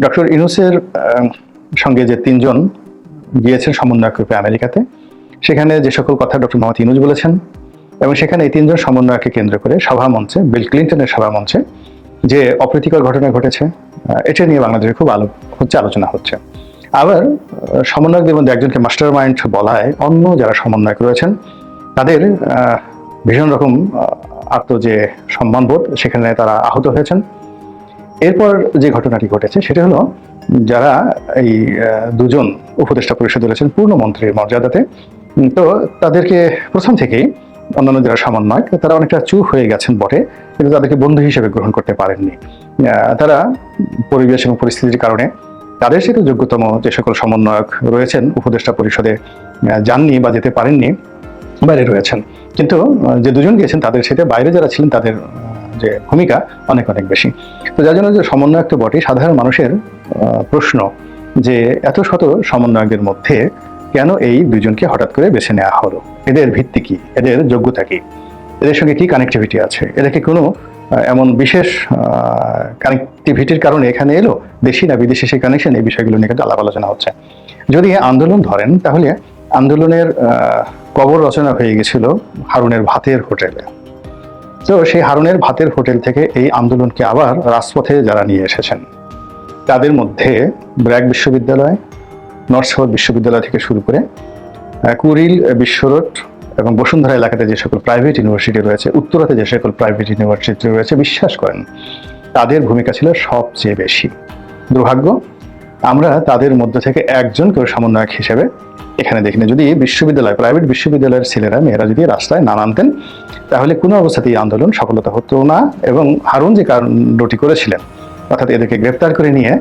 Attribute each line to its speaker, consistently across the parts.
Speaker 1: Doctor ইনুসের আহ, সঙ্গে যে তিনজন গিয়েছেন সমন্বয়ক রূপে আমেরিকাতে সেখানে যে সকল কথা ডক্টর মোহাম্মদ ইনুজ বলেছেন এবং সেখানে এই তিনজন সমন্বয়কে কেন্দ্র করে সভা মঞ্চে বিল ক্লিন্টনের সভা মঞ্চে যে অপ্রীতিকর ঘটনা ঘটেছে এটা নিয়ে বাংলাদেশে খুব আলো হচ্ছে আলোচনা হচ্ছে। আবার সমন্বয়কদের মধ্যে একজনকে মাস্টার মাইন্ড বলায় অন্য যারা সমন্বয়ক রয়েছেন তাদের ভীষণ রকম আত্ম যে সম্মানবোধ সেখানে তারা আহত হয়েছেন। এরপর যে ঘটনাটি ঘটেছে, সেটা হলো যারা এই দুজন উপদেষ্টা পরিষদ রয়েছেন পূর্ণ মন্ত্রীর মর্যাদাতে তো তাদেরকে প্রথম থেকেই অন্যান্য যারা সমন্বয়ক তারা অনেকটা চুপ হয়ে গেছেন বটে, কিন্তু তাদেরকে বন্ধু হিসেবে গ্রহণ করতে পারেননি। তারা পরিবেশ এবং পরিস্থিতির কারণে তাদের সাথে যোগ্যতম যে সকল সমন্বয়ক রয়েছেন উপদেষ্টা পরিষদে যাননি বা যেতে পারেননি, বাইরে রয়েছেন। কিন্তু যে দুজন গিয়েছেন তাদের সাথে বাইরে যারা ছিলেন তাদের যে ভূমিকা অনেক অনেক বেশি। তো যার জন্য যে সমন্বয়ক তো বটেই, সাধারণ মানুষের প্রশ্ন যে এত শত সমন্বয়কদের মধ্যে কেন এই দুজনকে হঠাৎ করে বেছে নেওয়া হলো? এদের ভিত্তি কি? এদের যোগ্যতা কি? এদের সঙ্গে কি কানেক্টিভিটি আছে? এদের কি কোনো এমন বিশেষ কানেক্টিভিটির কারণে এখানে এলো? দেশি না বিদেশি সেই কানেকশন এই বিষয়গুলো নিয়ে কিন্তু আলাপ আলোচনা হচ্ছে। যদি আন্দোলন ধরেন, তাহলে আন্দোলনের কবর রচনা হয়ে গেছিল হারুনের ভাতের হোটেলে। তো সেই হারুনের ভাতের হোটেল থেকে এই আন্দোলনকে আবার রাজপথে যারা নিয়ে এসেছেন, তাদের মধ্যে ব্র্যাক বিশ্ববিদ্যালয় নর্থ বিশ্ববিদ্যালয় থেকে শুরু করে কুরিল বিশ্বরোড এবং বসুন্ধরা এলাকাতে যে সকল প্রাইভেট ইউনিভার্সিটি রয়েছে, উত্তরাতে যে সকল প্রাইভেট ইউনিভার্সিটি রয়েছে, বিশ্বাস করেন, তাদের ভূমিকা ছিল সবচেয়ে বেশি। দুর্ভাগ্য আমরা তাদের মধ্যে থেকে একজনকেও সমন্বয়ক হিসেবে এখানে দেখিনি। যদি বিশ্ববিদ্যালয় প্রাইভেট বিশ্ববিদ্যালয়ের ছেলেরা, মেয়েরা যদি রাস্তায় না নামতেন, তাহলে কোনো অবস্থাতেই আন্দোলন সফলতা হতো না এবং হারুন যে কাণ্ডটি করেছিলেন, অর্থাৎ এদেরকে গ্রেপ্তার করে নিয়ে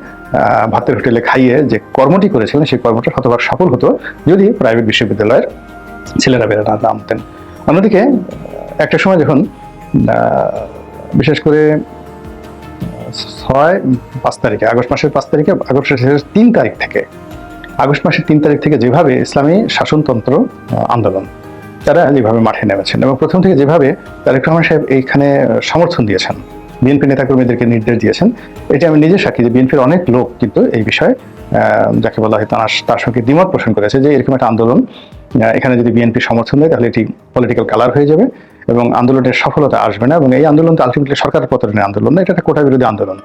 Speaker 1: ভাতের হোটেলে খাইয়ে যে কর্মটি করেছিলেন, সেই কর্মটা শতভাগ সফল হতো যদি প্রাইভেট বিশ্ববিদ্যালয়ের ছেলেরা না নামতেন। অন্যদিকে একটা সময় যখন বিশেষ করে ছয় পাঁচ তারিখে, আগস্ট মাসের পাঁচ তারিখে, আগস্ট মাসের তিন তারিখ থেকে। আগস্ট মাসের তিন তারিখ থেকে যেভাবে ইসলামী শাসনতন্ত্র আন্দোলন, তারা যেভাবে মাঠে নেমেছেন এবং প্রথম থেকে যেভাবে তারেক রহমান সাহেব এইখানে সমর্থন দিয়েছেন, বিএনপি নেতাকর্মীদেরকে নির্দেশ দিয়েছেন, এটা আমি নিজে সাক্ষী যে বিএনপির অনেক লোক কিন্তু এই বিষয়ে যাকে বলা হয় তার তার সঙ্গে দ্বিমত পোষণ করেছে যে এরকম একটা আন্দোলন এখানে যদি বিএনপি সমর্থন দেয়, তাহলে এটি পলিটিক্যাল কালার হয়ে যাবে এবং আন্দোলনের সফলতা আসবে না এবং এই আন্দোলন তো আলটিমেটলি সরকারের পতনের আন্দোলন না, এটা একটা কোটা বিরোধী আন্দোলন।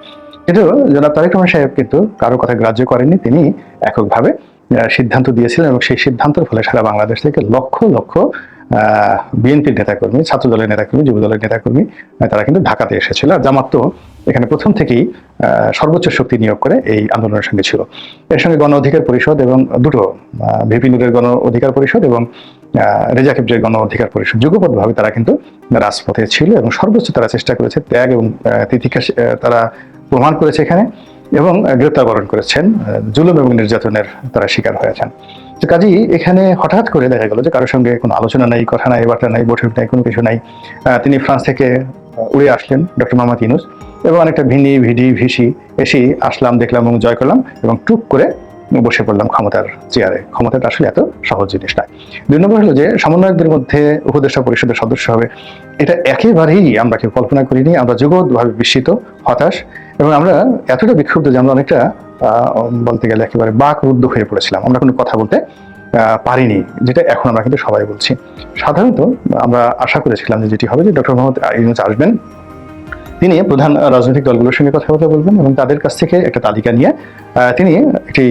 Speaker 1: কিন্তু জনাব তারেক রহমান সাহেব কিন্তু কারও কথা গ্রাহ্য করেননি, তিনি এককভাবে সিদ্ধান্ত দিয়েছিলেন এবং সেই সিদ্ধান্তের ফলে সারা বাংলাদেশ থেকে লক্ষ লক্ষ বিএনপির নেতাকর্মী ছাত্র দলের নেতাকর্মী যুব দলের নেতাকর্মী তারা কিন্তু ঢাকাতে এসেছিল। আর জামাত তো এখানে প্রথম থেকেই সর্বোচ্চ শক্তি নিয়োগ করে এই আন্দোলনের সঙ্গে ছিল। এর সঙ্গে গণ অধিকার পরিষদ এবং দুটো ভিপি নুরের গণ অধিকার পরিষদ এবং রেজা কিবজের গণ অধিকার পরিষদ। যুগপথভাবে তারা কিন্তু রাজপথে ছিল এবং সর্বোচ্চ তারা চেষ্টা করেছে ত্যাগ এবং তিথিকা তারা প্রমাণ করেছে এখানে এবং গ্রেপ্তার বরণ করেছেন জুলুম এবং নির্যাতনের তারা শিকার হয়েছেন। তো কাজেই এখানে হঠাৎ করে দেখা গেল যে কারোর সঙ্গে কোনো আলোচনা নাই, কথা নাই, বার্তা নাই, বৈঠক নাই, কোনো কিছু নাই তিনি ফ্রান্স থেকে উড়ে আসলেন ডক্টর মোহাম্মদ ইনুস এবং অনেকটা ভিনি, ভিডি, ভিসি এসেই আসলাম, দেখলাম এবং জয় করলাম এবং টুক করে বসে পড়লাম ক্ষমতার চেয়ারে। ক্ষমতাটা আসলে এত সহজ জিনিস নয়। দুই নম্বর হলো যে সমন্বয়কদের মধ্যে উপদেষ্টা পরিষদের সদস্য হবে, এটা একেবারেই আমরা কেউ কল্পনা করিনি। আমরা জগৎভাবে বিস্মিত, হতাশ এবং আমরা এতটা বিক্ষুব্ধ যে আমরা অনেকটা বলতে গেলে একেবারে বাকরুদ্ধ হয়ে পড়েছিলাম। আমরা কোনো কথা বলতে পারিনি, যেটা এখন আমরা কিন্তু সবাই বলছি। সাধারণত আমরা আশা করেছিলাম যে যেটি হবে যে ডক্টর মোহাম্মদ ইউনুস আসবেন। তিনি প্রধান রাজনৈতিক দলগুলোর সঙ্গে কথাবার্তা বলবেন এবং তাদের কাছ থেকে একটা তালিকা নিয়ে তিনি একটি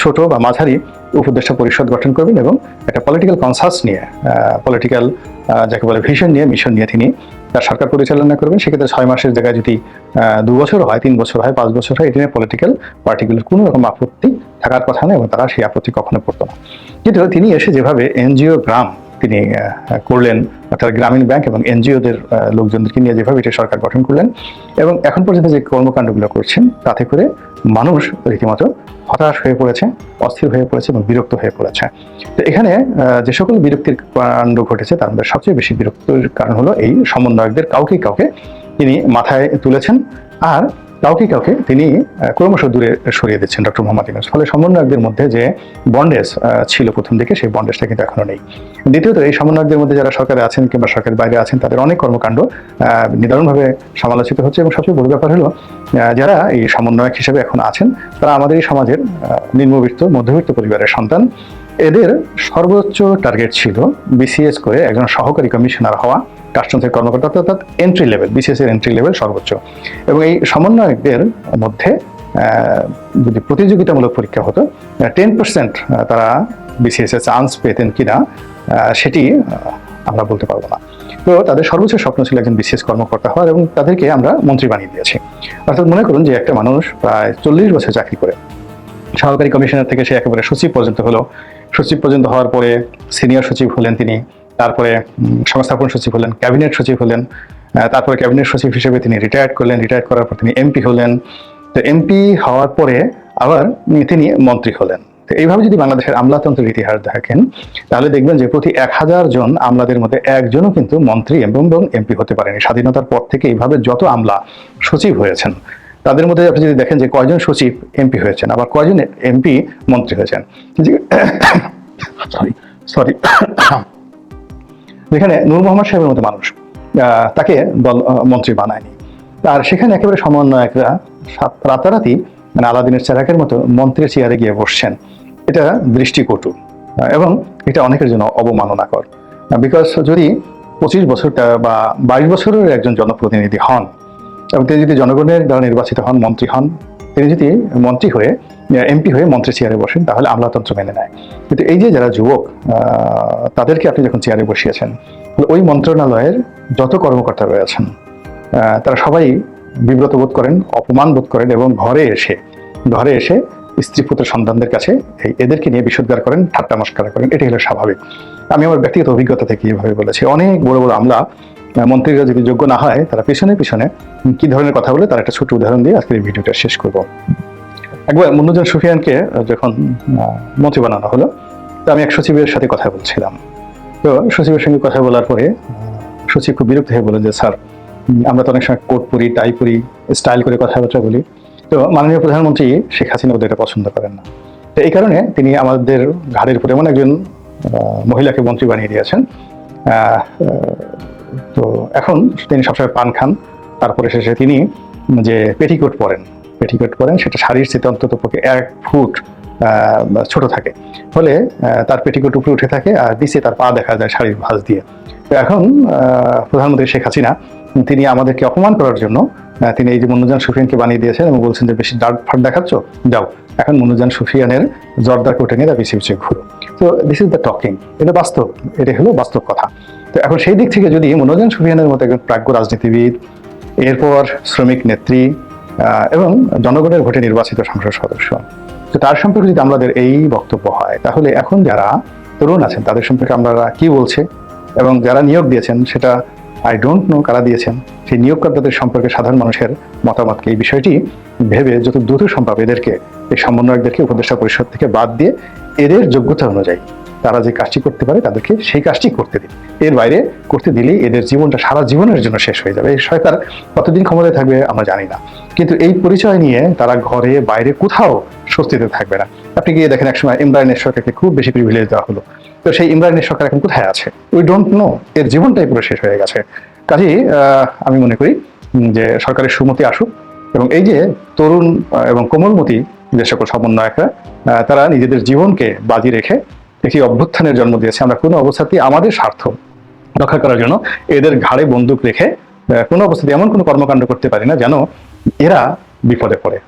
Speaker 1: ছোট বা মাঝারি উপদেষ্টা পরিষদ গঠন করবেন এবং একটা পলিটিক্যাল কনসাস নিয়ে পলিটিক্যাল যাকে বলে ভিশন নিয়ে মিশন নিয়ে তিনি তার সরকার পরিচালনা করবেন, সেক্ষেত্রে ছয় মাসের জায়গায় যদি দু বছর হয়, তিন বছর হয়, পাঁচ বছর হয়, এটি নিয়ে পলিটিক্যাল পার্টিগুলোর কোনো রকম আপত্তি থাকার কথা নয় এবং তারা সেই আপত্তি কখনো পড়তো না। কিন্তু তিনি এসে যেভাবে এনজিও গ্রাম তিনি করলেন অর্থাৎ গ্রামীণ ব্যাংক এবং এনজিওদের লোকজনদেরকে নিয়ে যেভাবে এটা সরকার গঠন করলেন এবং এখন পর্যন্ত যে কর্মকাণ্ডগুলো করছেন তাতে করে মানুষ রীতিমতো হতাশ হয়ে পড়েছে, অস্থির হয়ে পড়েছে এবং বিরক্ত হয়ে পড়েছে। তো এখানে যে সকল বিরক্তির কাণ্ড ঘটেছে তার মধ্যে সবচেয়ে বেশি বিরক্তির কারণ হলো এই সমন্বয়কদের কাউকে কাউকে তিনি মাথায় তুলেছেন। আর কাউকে কাউকে তিনি ক্রমশ দূরে সরিয়ে দিচ্ছেন ডক্টর মোহাম্মদ ইউনুস। ফলে সমন্বয়কদের মধ্যে যে বন্ডেজ ছিল প্রথম দিকে, সেই বন্ডেজটা কিন্তু এখনও নেই। দ্বিতীয়ত, এই সমন্বয়কদের মধ্যে যারা সরকারে আছেন কিংবা সরকারের বাইরে আছেন, তাদের অনেক কর্মকাণ্ড নিদারুণভাবে সমালোচিত হচ্ছে এবং সবচেয়ে বড় ব্যাপার হলো যারা এই সমন্বয়ক হিসেবে এখন আছেন, তারা আমাদের এই সমাজের নিম্নবিত্ত, মধ্যবিত্ত পরিবারের সন্তান। এদের সর্বোচ্চ টার্গেট ছিল বিসিএস করে একজন সহকারী কমিশনার হওয়া কাস্টমসের কর্মকর্তা, অর্থাৎ এন্ট্রি লেভেল বিসিএস এর এন্ট্রি লেভেল সর্বোচ্চ। এবং এই সমন্বয়কদের মধ্যে যদি প্রতিযোগিতামূলক পরীক্ষা হতো টেন পার্সেন্ট তারা বিসিএস এর চান্স পেতেন কিনা সেটি আমরা বলতে পারব না। তো তাদের সর্বোচ্চ স্বপ্ন ছিল একজন বিসিএস কর্মকর্তা হওয়ার এবং তাদেরকে আমরা মন্ত্রী বানিয়ে দিয়েছি। অর্থাৎ মনে করুন যে একটা মানুষ প্রায় চল্লিশ বছর চাকরি করে। সহকারী কমিশনার থেকে সে একেবারে সচিব পর্যন্ত হলো। সচিব পর্যন্ত হওয়ার পরে সিনিয়র সচিব হলেন তিনি, তারপরে সংস্থাপন সচিব হলেন ক্যাবিনেট সচিব হলেন তারপরে ক্যাবিনেট সচিব হিসেবে তিনি রিটায়ার্ড করলেন রিটায়ার করার পর তিনি এমপি হলেন। তো এমপি হওয়ার পরে আবার তিনি মন্ত্রী হলেন। তো এইভাবে যদি বাংলাদেশের আমলাতন্ত্রের ইতিহাস দেখেন, তাহলে দেখবেন যে প্রতি এক হাজার জন আমলাদের মধ্যে একজনও কিন্তু মন্ত্রী এবং এমপি হতে পারেনি। স্বাধীনতার পর থেকে এইভাবে যত আমলা সচিব হয়েছেন তাদের মধ্যে আপনি যদি দেখেন যে কয়জন সচিব এমপি হয়েছেন, আবার কয়জন এমপি মন্ত্রী হয়েছেন সরি সরি যেখানে নূর মোহাম্মদ সাহেবের মতো মানুষ তাকে দল মন্ত্রী বানায়নি। আর সেখানে একেবারে সমন্বয়করা রাতারাতি মানে আলাদিনের চেরাকের মতো মন্ত্রীর চেয়ারে গিয়ে বসছেন। এটা দৃষ্টিকটু এবং এটা অনেকের জন্য অবমাননাকর। বিকজ যদি পঁচিশ বছর তা- বা বাইশ বছরের একজন জনপ্রতিনিধি হন এবং তিনি যদি জনগণের দ্বারা নির্বাচিত হন, মন্ত্রী হন, তিনি যদি মন্ত্রী হয়ে এমপি হয়ে মন্ত্রী চেয়ারে বসেন, তাহলে আমলাতন্ত্র মেনে নেয়। কিন্তু এই যে যারা যুবক তাদেরকে আপনি যখন চেয়ারে বসিয়েছেন ওই মন্ত্রণালয়ের যত কর্মকর্তা রয়েছেন তারা সবাই বিব্রত বোধ করেন, অপমান বোধ করেন এবং ঘরে এসে ঘরে এসে স্ত্রী পুত্র সন্তানদের কাছে এই এদেরকে নিয়ে বিশুদ্ধার করেন, ঠাট্টা মস্কারা করেন, এটাই হলো স্বাভাবিক। আমি আমার ব্যক্তিগত অভিজ্ঞতা থেকে এভাবে বলেছি। অনেক বড় বড় আমলা মন্ত্রীরা যদি যোগ্য না হয়, তারা পিছনে পিছনে কি ধরনের কথা বলে, তার একটা ছোট উদাহরণ দিয়ে আজকের ভিডিওটা শেষ করব। একবার মন্নুজন সুফিয়ানকে যখন মন্ত্রী বানানো হলো, তো আমি এক সচিবের সাথে কথা বলছিলাম। তো সচিবের সঙ্গে কথা বলার পরে সচিব খুব বিরক্ত হয়ে বলে যে, স্যার, আমরা তো অনেক সময় কোট পরি, টাই পরি, স্টাইল করে কথাবার্তা বলি। তো মাননীয় প্রধানমন্ত্রী শেখ হাসিনা বোধহয় এটা পছন্দ করেন না। তো এই কারণে তিনি আমাদের ঘাড়ের উপরে এমন একজন মহিলাকে মন্ত্রী বানিয়ে দিয়েছেন। তো এখন তিনি সবসময় পান খান। তারপরে শেষে তিনি যে পেটিকোট পরেন পেটিকোট পরেন, সেটা শাড়ির চেয়ে অন্তত পক্ষে এক ফুট ছোট থাকে। ফলে তার পেটিকোট উপরে উঠে থাকে আর নিচে তার পা দেখা যায় শাড়ির ভাঁজ দিয়ে। তো এখন প্রধানমন্ত্রী শেখ হাসিনা, তিনি আমাদেরকে অপমান করার জন্য তিনি এই যে মনুজান সুফিয়ানকে বানিয়ে দিয়েছেন এবং বলছেন যে, বেশি ডার্ক ফাট দেখাচ্ছ? যাও। এখন মনুজান সুফিয়ানের জর্দার কোটে নিয়ে তার পিছিয়ে পিছিয়ে ঘুরো। তো দিস ইজ দ্য টকিং এটা বাস্তব, এটা হলো বাস্তব কথা। তো এখন সেই দিক থেকে যদি মনোজন সুফিয়ানের মতো একজন প্রাজ্ঞ রাজনীতিবিদ, এরপর শ্রমিক নেত্রী এবং জনগণের ভোটে নির্বাচিত সংসদ সদস্য, তো তার সম্পর্কে যদি আমাদের এই বক্তব্য হয়, তাহলে এখন যারা তরুণ আছেন, তাদের সম্পর্কে আমরা কি বলছে? এবং যারা নিয়োগ দিয়েছেন, সেটা আই ডোন্ট নো কারা দিয়েছেন? সেই নিয়োগকর্তাদের সম্পর্কে সাধারণ মানুষের মতামতকে এই বিষয়টি ভেবে যত দ্রুত সম্ভব এদেরকে, এই সমন্বয়কদেরকে, উপদেষ্টা পরিষদ থেকে বাদ দিয়ে এদের যোগ্যতা অনুযায়ী তারা যে কাজটি করতে পারে তাদেরকে সেই কাজটি করতে দিন। এর বাইরে করতে দিলে এদের জীবনটা সারা জীবনের জন্য শেষ হয়ে যাবে। এই সরকার কতদিন ক্ষমতায় থাকবে আমরা জানি না। কিন্তু এই পরিচয় নিয়ে তারা ঘরে, বাইরে কোথাও স্বস্তিতে থাকবে না। আপনি গিয়ে দেখেন একসময় ইমরানের সরকারকে খুব বেশি প্রিভিলেজ দেওয়া হলো। তো সেই ইমরানের সরকার এখন কোথায় আছে? উই ডোন্ট নো এর জীবনটাই পুরো শেষ হয়ে গেছে। কাজেই আমি মনে করি যে সরকারের সুমতি আসুক এবং এই যে তরুণ এবং কোমলমতি যে সকল সমন্বয়করা তারা নিজেদের জীবনকে বাজি রেখে একটি অভ্যুত্থানের জন্ম দিয়েছে। আমরা কোনো অবস্থাতেই আমাদের স্বার্থ রক্ষা করার জন্য এদের ঘাড়ে বন্দুক রেখে কোনো অবস্থাতে এমন কোনো কর্মকাণ্ড করতে পারি না যেন এরা বিপদে পড়ে।